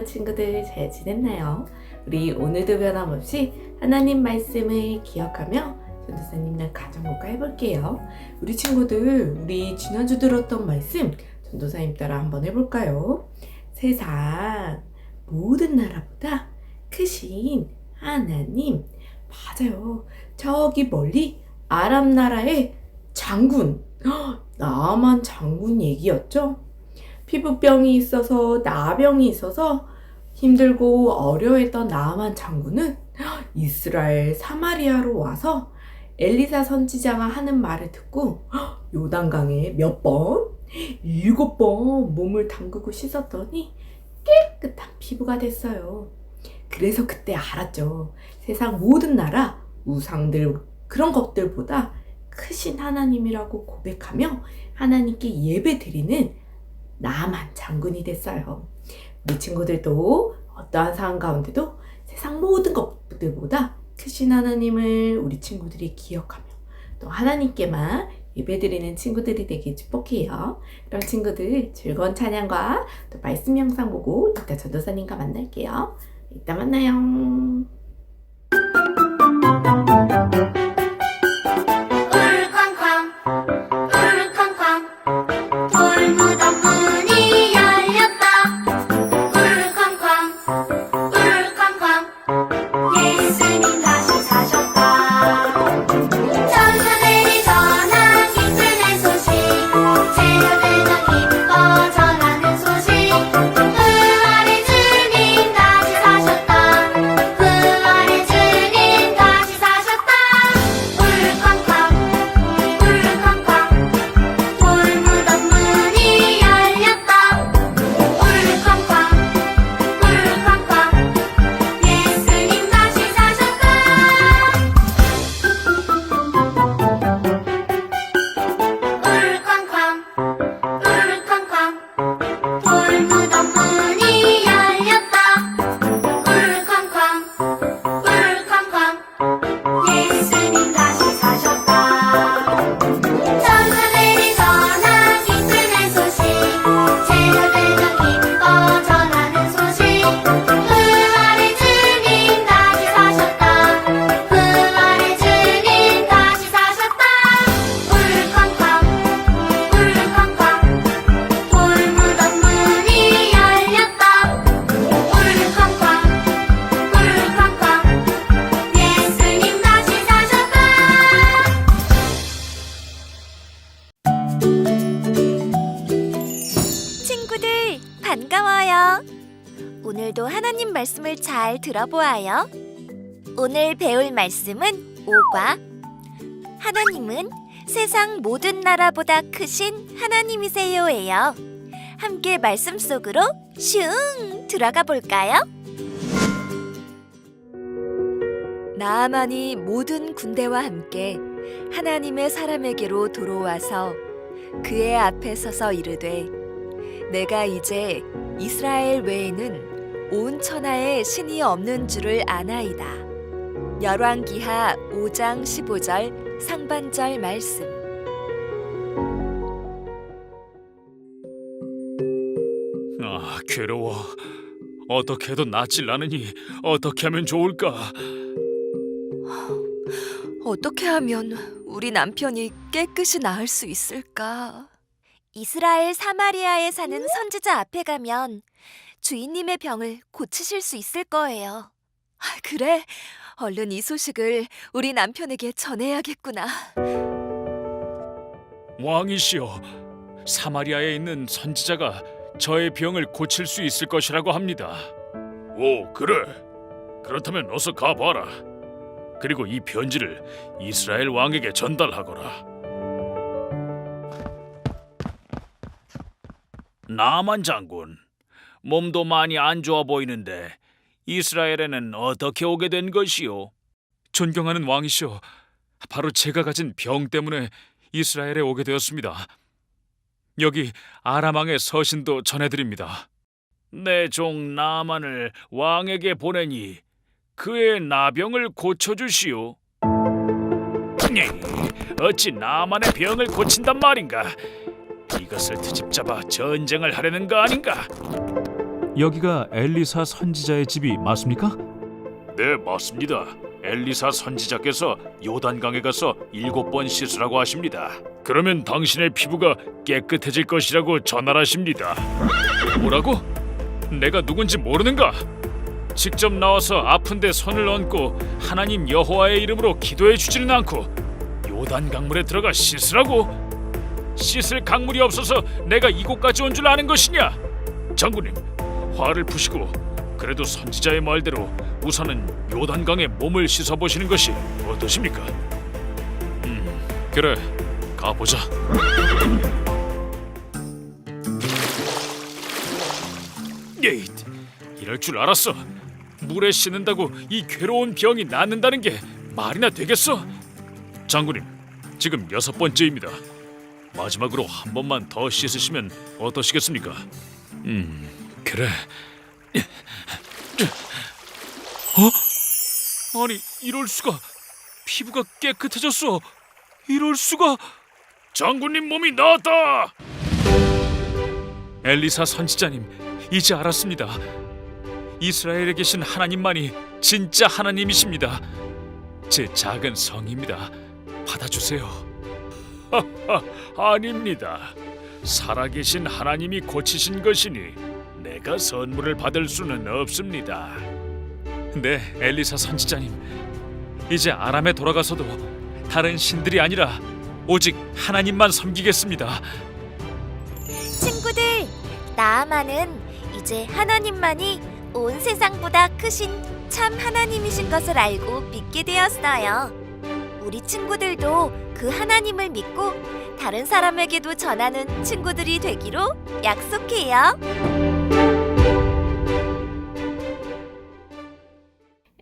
사랑하는 친구들 잘 지냈나요? 우리 오늘도 변함없이 하나님 말씀을 기억하며 전도사님이랑 가정 목화 해볼게요. 우리 친구들, 우리 지난주 들었던 말씀 전도사님 따라 한번 해볼까요? 세상 모든 나라보다 크신 하나님. 맞아요. 저기 멀리 아람 나라의 장군. 헉, 나만 장군 얘기였죠? 피부병이 있어서 나병이 있어서 힘들고 어려했던 나만 장군은 이스라엘 사마리아로 와서 엘리사 선지자가 하는 말을 듣고 요단강에 몇 번? 일곱 번 몸을 담그고 씻었더니 깨끗한 피부가 됐어요. 그래서 그때 알았죠. 세상 모든 나라, 우상들, 그런 것들보다 크신 하나님이라고 고백하며 하나님께 예배 드리는 나만 장군이 됐어요. 우리 친구들도 어떠한 상황 가운데도 세상 모든 것들보다 크신 하나님을 우리 친구들이 기억하며 또 하나님께만 예배드리는 친구들이 되길 축복해요. 그럼 친구들 즐거운 찬양과 또 말씀 영상 보고 이따 전도사님과 만날게요. 이따 만나요. 말씀을 잘 들어보아요. 오늘 배울 말씀은 5과 하나님은 세상 모든 나라보다 크신 하나님이세요예요. 함께 말씀 속으로 슝 들어가 볼까요? 나아만이 모든 군대와 함께 하나님의 사람에게로 돌아와서 그의 앞에 서서 이르되 내가 이제 이스라엘 외에는 온 천하에 신이 없는 줄을 아나이다. 열왕기하 5장 15절 상반절 말씀. 아, 괴로워. 어떻게 해도 낫질 않으니 어떻게 하면 좋을까? 어떻게 하면 우리 남편이 깨끗이 나을 수 있을까? 이스라엘 사마리아에 사는 선지자 앞에 가면 주인님의 병을 고치실 수 있을 거예요. 아, 그래, 얼른 이 소식을 우리 남편에게 전해야겠구나. 왕이시여, 사마리아에 있는 선지자가 저의 병을 고칠 수 있을 것이라고 합니다. 오, 그래. 그렇다면 어서 가봐라. 그리고 이 편지를 이스라엘 왕에게 전달하거라. 나만 장군, 몸도 많이 안 좋아 보이는데 이스라엘에는 어떻게 오게 된 것이오? 존경하는 왕이시여, 바로 제가 가진 병 때문에 이스라엘에 오게 되었습니다. 여기 아람 왕의 서신도 전해드립니다. 내 종 나만을 왕에게 보내니 그의 나병을 고쳐주시오. 네, 어찌 나만의 병을 고친단 말인가? 이것을 트집잡아 전쟁을 하려는 거 아닌가? 여기가 엘리사 선지자의 집이 맞습니까? 네, 맞습니다. 엘리사 선지자께서 요단강에 가서 일곱 번 씻으라고 하십니다. 그러면 당신의 피부가 깨끗해질 것이라고 전하십니다. 뭐라고? 내가 누군지 모르는가? 직접 나와서 아픈데 손을 얹고 하나님 여호와의 이름으로 기도해 주지는 않고 요단 강물에 들어가 씻으라고? 씻을 강물이 없어서 내가 이곳까지 온 줄 아는 것이냐? 장군님, 화를 푸시고 그래도 선지자의 말대로 우선은 요단강에 몸을 씻어 보시는 것이 어떠십니까? 음, 그래, 가보자. 에이, 이럴 줄 알았어. 물에 씻는다고 이 괴로운 병이 낫는다는 게 말이나 되겠어? 장군님, 지금 여섯 번째입니다. 마지막으로 한 번만 더 씻으시면 어떠시겠습니까? 음, 그래. 어? 아니 이럴 수가. 피부가 깨끗해졌어. 이럴 수가. 장군님 몸이 나았다! 엘리사 선지자님 이제 알았습니다. 이스라엘에 계신 하나님만이 진짜 하나님이십니다. 제 작은 성입니다. 받아주세요 아닙니다 살아계신 하나님이 고치신 것이니 내가 선물을 받을 수는 없습니다. 네, 엘리사 선지자님. 이제 아람에 돌아가서도 다른 신들이 아니라 오직 하나님만 섬기겠습니다. 친구들, 나아만은 이제 하나님만이 온 세상보다 크신 참 하나님이신 것을 알고 믿게 되었어요. 우리 친구들도 그 하나님을 믿고 다른 사람에게도 전하는 친구들이 되기로 약속해요.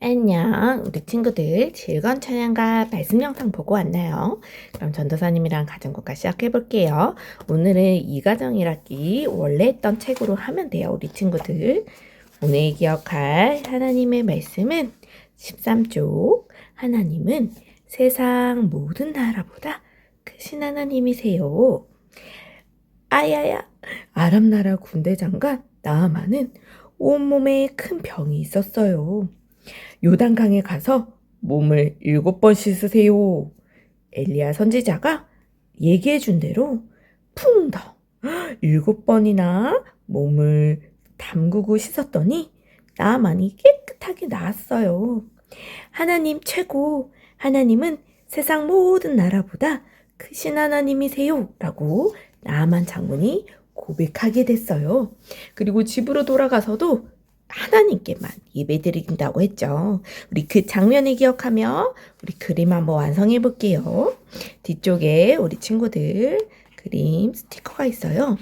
안녕, 우리 친구들 즐거운 찬양과 말씀 영상 보고 왔나요? 그럼 전도사님이랑 가정국가 시작해 볼게요. 오늘은 이가정 일학기 원래 했던 책으로 하면 돼요, 우리 친구들. 오늘 기억할 하나님의 말씀은 13쪽. 하나님은 세상 모든 나라보다 크신 하나님이세요. 아야야, 아람 나라 군대 장관 나아만은 온몸에 큰 병이 있었어요. 요단강에 가서 몸을 일곱 번 씻으세요. 엘리야 선지자가 얘기해 준 대로 풍덩 일곱 번이나 몸을 담그고 씻었더니 나만이 깨끗하게 나았어요. 하나님 최고. 하나님은 세상 모든 나라보다 크신 하나님이세요. 라고 나만 장군이 고백하게 됐어요. 그리고 집으로 돌아가서도 하나님께만 예배 드린다고 했죠. 우리 그 장면을 기억하며 우리 그림 한번 완성해 볼게요. 뒤쪽에 우리 친구들 그림 스티커가 있어요.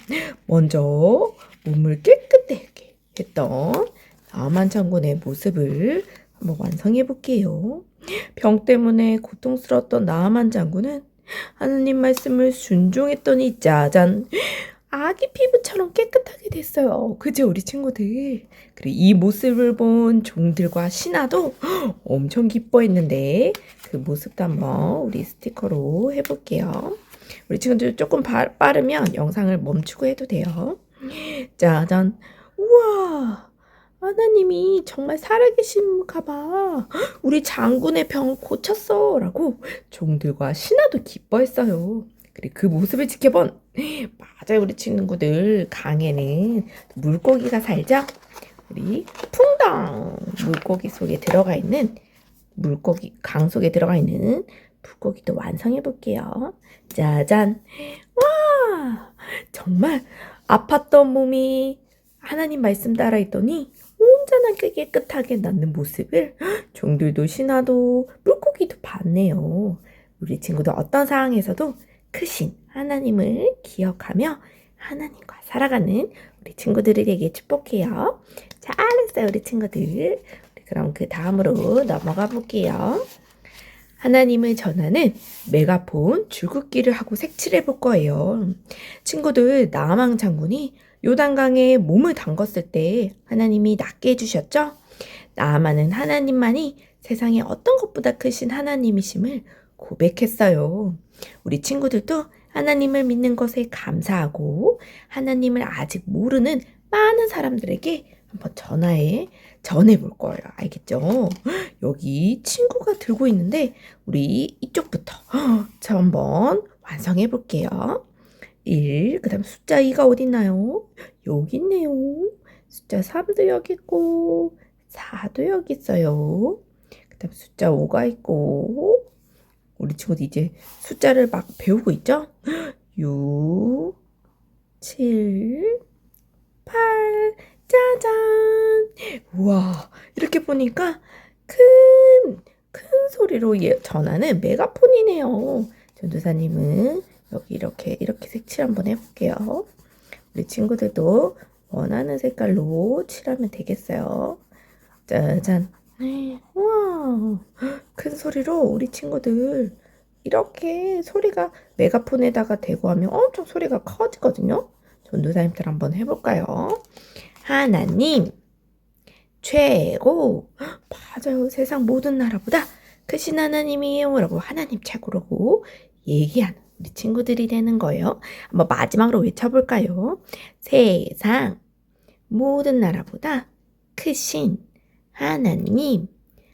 먼저 몸을 깨끗하게 했던 나만 장군의 모습을 한번 완성해 볼게요. 병 때문에 고통스러웠던 나만 장군은 하나님 말씀을 순종했더니 짜잔 아기 피부처럼 깨끗하게 됐어요. 그죠, 우리 친구들? 그리고 이 모습을 본 종들과 신하도 엄청 기뻐했는데 그 모습도 한번 우리 스티커로 해볼게요. 우리 친구들 조금 바, 빠르면 영상을 멈추고 해도 돼요. 짜잔. 우와. 하나님이 정말 살아계신가 봐. 우리 장군의 병을 고쳤어. 라고 종들과 신하도 기뻐했어요. 그리고 그 모습을 지켜본 맞아요 우리 친구들 강에는 물고기가 살죠 우리 풍덩 물고기 속에 들어가 있는 물고기 강 속에 들어가 있는 물고기도 완성해 볼게요 짜잔 와 정말 아팠던 몸이 하나님 말씀 따라 했더니 온전하게 깨끗하게 낫는 모습을 종들도 신하도 물고기도 봤네요 우리 친구도 어떤 상황에서도 크신 하나님을 기억하며 하나님과 살아가는 우리 친구들에게 축복해요. 잘했어요, 우리 친구들. 그럼 그 다음으로 넘어가 볼게요. 하나님을 전하는 메가폰 줄긋기를 하고 색칠해 볼 거예요. 친구들, 나아망 장군이 요단강에 몸을 담궜을 때 하나님이 낫게 해주셨죠? 나아만은 하나님만이 세상에 어떤 것보다 크신 하나님이심을 고백했어요. 우리 친구들도 하나님을 믿는 것에 감사하고 하나님을 아직 모르는 많은 사람들에게 한번 전화에 전해 볼 거예요. 알겠죠? 여기 친구가 들고 있는데 우리 이쪽부터 자 한번 완성해 볼게요. 1, 그 다음 숫자 2가 어디 있나요? 여기 있네요. 숫자 3도 여기 있고 4도 여기 있어요. 그 다음 숫자 5가 있고 우리 친구도 이제 숫자를 막 배우고 있죠? 6, 7, 8, 짜잔! 우와, 이렇게 보니까 큰, 큰 소리로 예, 전하는 메가폰이네요. 전도사님은 여기 이렇게, 이렇게 색칠 한번 해볼게요. 우리 친구들도 원하는 색깔로 칠하면 되겠어요. 짜잔. 네, 우와, 큰 소리로 우리 친구들 이렇게 소리가 메가폰에다가 대고 하면 엄청 소리가 커지거든요. 전도사님들 한번 해볼까요? 하나님, 최고! 헉, 맞아요. 세상 모든 나라보다 크신 하나님이에요. 라고 하나님 최고라고 얘기하는 우리 친구들이 되는 거예요. 한번 마지막으로 외쳐볼까요? 세상 모든 나라보다 크신 하나님,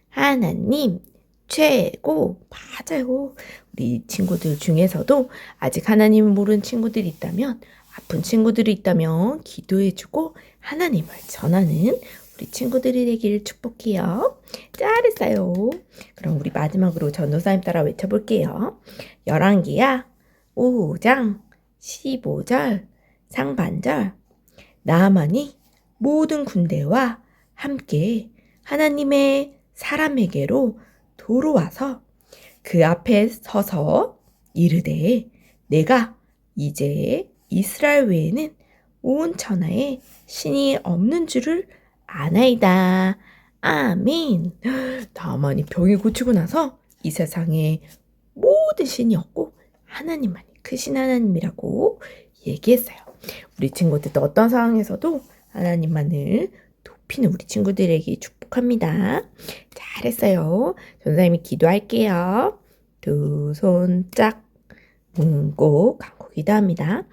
하나님 최고! 맞아요. 우리 친구들 중에서도 아직 하나님을 모르는 친구들이 있다면 아픈 친구들이 있다면 기도해주고 하나님을 전하는 우리 친구들이 되기를 축복해요. 잘했어요. 그럼 우리 마지막으로 전도사님 따라 외쳐볼게요. 열왕기야 5장 15절 상반절 나만이 모든 군대와 함께 하나님의 사람에게로 돌아와서 그 앞에 서서 이르되 내가 이제 이스라엘 외에는 온 천하에 신이 없는 줄을 아나이다. 아멘. 다만이 병이 고치고 나서 이 세상에 모든 신이 없고 하나님만이 크신 하나님이라고 얘기했어요. 우리 친구들도 어떤 상황에서도 하나님만을 높이는 우리 친구들에게 축복합니다. 잘했어요. 전사님이 기도할게요. 두 손 짝 문고 감고 기도합니다.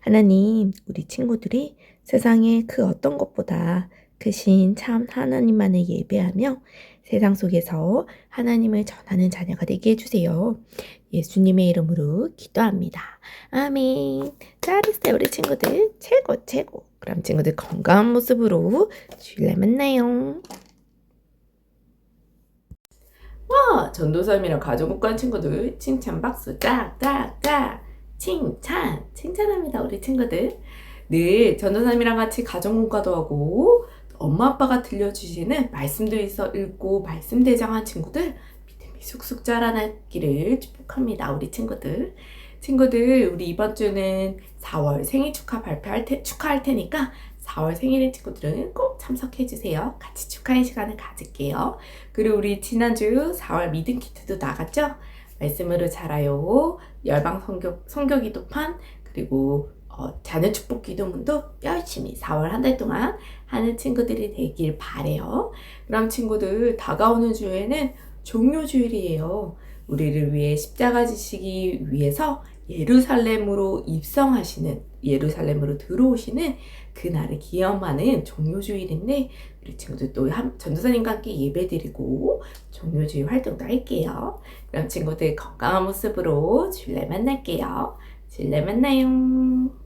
하나님, 우리 친구들이 세상에 그 어떤 것보다 크신 참 하나님만을 예배하며 세상 속에서 하나님을 전하는 자녀가 되게 해주세요. 예수님의 이름으로 기도합니다. 아멘. 잘했어요, 우리 친구들. 최고, 최고. 그럼 친구들 건강한 모습으로 주일날 만나요. 와, 전도사님이랑 가족국간 친구들 칭찬 박수 짝짝짝 칭찬 칭찬합니다 우리 친구들 늘 전도사님이랑 같이 가정 문과도 하고 엄마 아빠가 들려주시는 말씀도 있어 읽고 말씀 대장한 친구들 믿음이 쑥쑥 자라나기를 축복합니다 우리 친구들 친구들 우리 이번 주는 4월 생일 축하 발표할 테, 축하할 테니까 4월 생일인 친구들은 꼭 참석해 주세요. 같이 축하의 시간을 가질게요. 그리고 우리 지난주 4월 믿음 키트도 나갔죠? 말씀으로 자라요. 열방 성교, 성교 기도판, 그리고 어, 자녀 축복 기도문도 열심히 4월 한 달 동안 하는 친구들이 되길 바래요. 그럼 친구들 다가오는 주에는 종료 주일이에요. 우리를 위해 십자가 지시기 위해서 예루살렘으로 입성하시는 예루살렘으로 들어오시는 그날을 기념하는 종료주일인데 우리 친구들 또 한- 전도사님과 함께 예배드리고 종료주일 활동도 할게요. 그럼 친구들 건강한 모습으로 주일날 만날게요. 주일날 만나요.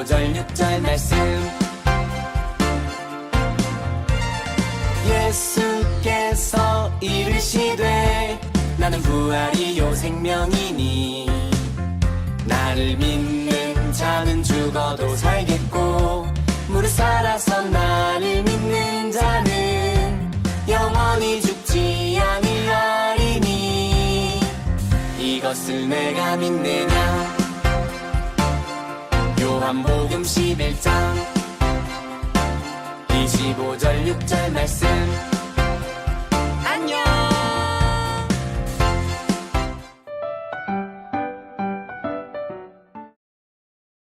25절 6절 말씀. 예수께서 이르시되 나는 부활이요 생명이니 나를 믿는 자는 죽어도 살겠고 무릇 살아서 나를 믿는 자는 영원히 죽지 아니하리니 이것을 내가 믿느냐 요한복음 11장. 25절 6절 말씀.